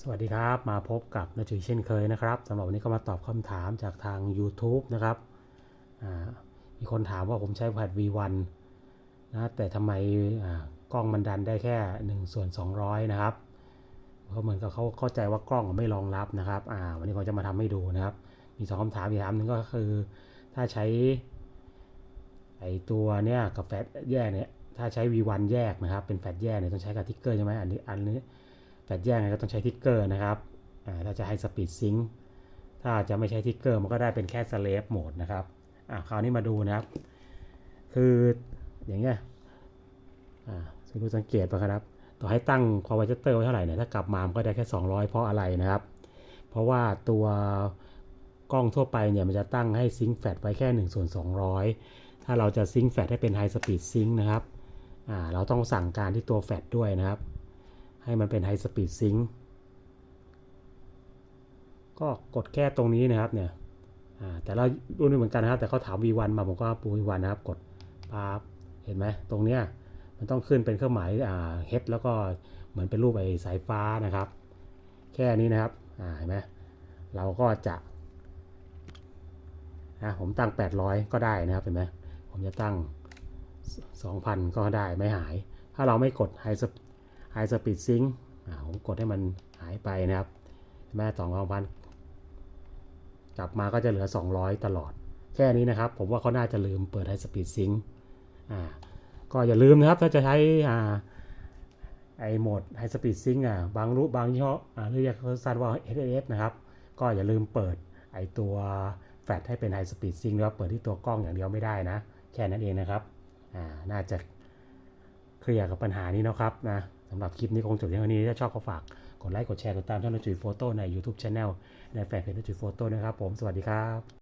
สวัสดีครับ มาพบกับนาจุยเช่นเคยนะครับสำหรับวันนี้ก็มาตอบคำถามจากทาง YouTube นะครับอ่ามีคนถามว่าผมใช้แพด V1 นะแต่ทำไมอ่ากล้องมันดันได้แค่1ส่วน200 นะครับเพราะเหมือนกับเขาเข้าใจว่ากล้องไม่รองรับนะครับอ่าวันนี้ผมจะมาทำให้ดูนะครับ มีสองคำถามอีกคำถามหนึงก็คือ ถ้าใช้ไอตัวเนี้ยกับแฟลชแยกเนี่ยถ้าใช้ V1 แยกนะครับเป็นแฟลชแยกเนี่ยต้องใช้กับทิกเกอร์ใช่ไหมอันนี้อันนี้ แฟลชแยกก็ต้องใช้ทิกเกอร์นะครับถ้าจะให้สปีดซิงค์ถ้าจะไม่ใช้ทิกเกอร์มันก็ได้เป็นแค่สเลฟโหมดนะครับคราวนี้มาดูนะครับ คืออย่างเงี้ยคุณดูสังเกตป่ะครับ ต่อให้ตั้งความไวเตอร์ไว้เท่าไหร่เนี่ยถ้ากลับมามันก็ได้แค่ 200 เพราะอะไรนะครับ เพราะว่าตัวกล้องทั่วไปเนี่ยมันจะตั้งให้ซิงค์แฟลชไว้แค่1ส่วน200 ถ้าเราจะซิงค์แฟลชให้เป็นไฮสปีดซิงค์นะครับเราต้องสั่งการที่ตัวแฟลชด้วยนะครับ ให้มันเป็นไฮสปีดซิงค์ก็กดแค่ตรงนี้นะครับเนี่ยอ่าแต่เรารุ่นนี้เหมือนกันนะครับ แต่เขาถาม V1 มาผมก็ปู V1 นะครับ กดปั๊บเห็นไหมตรงเนี้ยมันต้องขึ้นเป็นเครื่องหมายอ่า H แล้วก็เหมือนเป็นรูปไอ้สายฟ้านะครับ แค่นี้นะครับอ่าเห็นไหมเราก็จะอะผมตั้ง 800 ก็ได้นะครับเห็นไหมผมจะตั้ง 2,000 ก็ได้ไม่หาย ถ้าเราไม่กดไฮส ไฮสปีดซิงค์ผมกดให้มันหายไปนะครับแม่สองพันกลับมาก็จะเหลือ 200 ตลอด แค่นี้นะครับ ผมว่าเขาน่าจะลืมเปิดไฮสปีดซิงค์อ่าก็อย่าลืมนะครับ ถ้าจะใช้อ่าไอโหมดไฮสปีดซิงค์อะบางรูปบางยี่ห้ออ่าเรียกสั้นว่า HSS นะครับ ก็อย่าลืมเปิดไอตัวแฟลชให้เป็นไฮสปีดซิงค์นะครับเปิดที่ตัวกล้องอย่างเดียวไม่ได้นะ แค่นั้นเองนะครับ อ่า น่าจะเคลียร์กับปัญหานี้นะครับนะำหรับคลิปนี้คงจบเพียงเท่านี้ถ้าชอบก็ฝากกดไลค์กดแชร์กดตามช่องนจุยโฟโต้ใน YouTube Channel ในแฟนเพจนจุยโฟโต้นะครับผมสวัสดีครับ